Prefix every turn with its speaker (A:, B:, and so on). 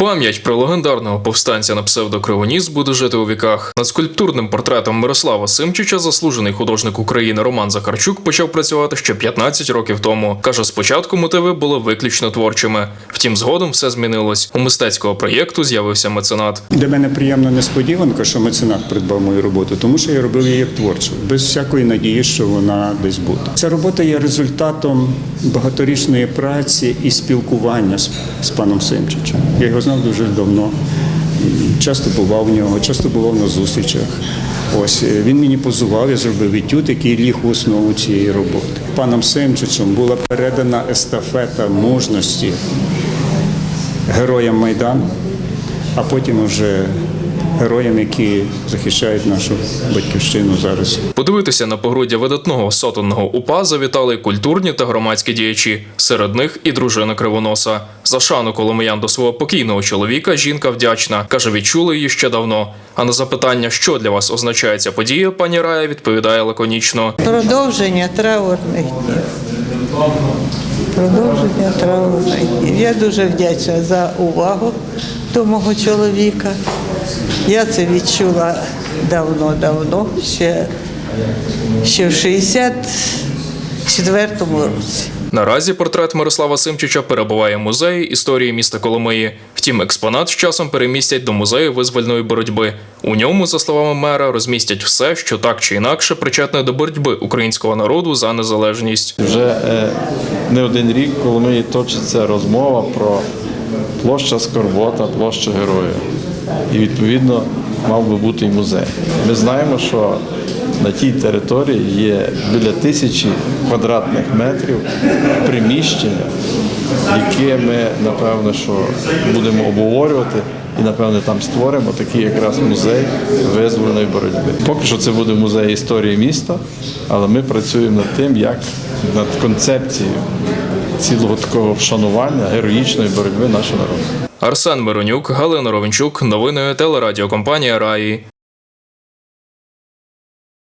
A: Пам'ять про легендарного повстанця на псевдокривоніс буде жити у віках. Над скульптурним портретом Мирослава Симчича заслужений художник України Роман Захарчук почав працювати ще 15 років тому. каже, спочатку мотиви були виключно творчими. Втім, згодом все змінилось. У мистецького проєкту з'явився меценат.
B: Для мене приємна несподіванка, що меценат придбав мою роботу, тому що я робив її як творчу, без всякої надії, що вона десь буде. Ця робота є результатом багаторічної праці і спілкування з, паном Симчичем. Я його знав дуже давно. Часто бував в нього, часто бував на зустрічах. Ось е, він мені позував, я зробив етюд, який ліг в основу цієї роботи. Паном Семчичем була передана естафета мужності героям Майдану, а потім вже героям, які захищають нашу батьківщину зараз.
A: Подивитися на погруддя видатного сотенного упа завітали культурні та громадські діячі. Серед них і дружина Кривоноса. За шану коломиян до свого покійного чоловіка жінка вдячна. каже, відчули її ще давно. А на запитання, що для вас означає ця подія, пані Рая відповідає лаконічно.
C: Продовження траурних днів. Продовження травми. Я дуже вдячна за увагу до мого чоловіка. Я це відчула давно-давно, ще, ще в 64-му році.
A: Наразі портрет Мирослава Симчича перебуває в музеї історії міста Коломиї. Втім, експонат з часом перемістять до музею визвольної боротьби. У ньому, за словами мера, розмістять все, що так чи інакше причетне до боротьби українського народу за незалежність.
D: Вже е, не один рік, коли ми точиться розмова про площа Скорбота, площа Героїв. І відповідно мав би бути і музей. Ми знаємо, що на тій території є біля тисячі квадратних метрів приміщення, яке ми напевно що будемо обговорювати. І напевне там створимо такий якраз музей визвольної боротьби. Поки що це буде музей історії міста, але ми працюємо над тим, як над концепцією цілого такого вшанування героїчної боротьби нашого народу.
A: Арсен Миронюк, Галина Ровенчук, новини телерадіокомпанія Раї.